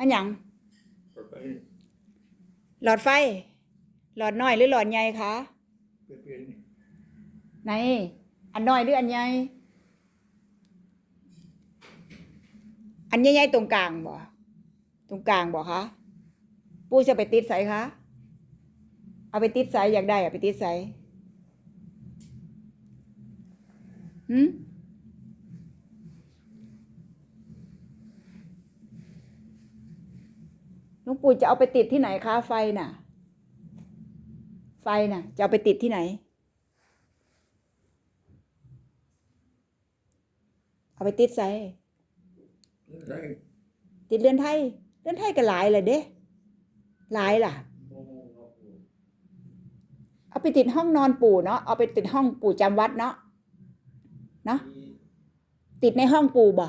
อันหยังเปิดไปหลอดไฟ หลอดน้อยหรือหลอดใหญ่คะเปลี่ยนนี่ไหน อันน้อยหรืออันใหญ่อันใหญ่ๆตรงกลางบ่ตรงกลางบ่คะปูจะไปติดใสคะเอาไปติดใสอยากได้เอาไปติดใสหืม ลุงปู่จะเอาไปติดที่ไหนคะไฟน่ะ ไฟน่ะ จะเอาไปติดที่ไหน เอาไปติดใสได้ติดเรือนไทยเรือนไทยก็หลายเลยเด้หลายล่ะ เอาไปติดห้องนอนปู่เนาะเอาไปติดห้องปู่จำวัดเนาะเนาะติดในห้องปู่บ่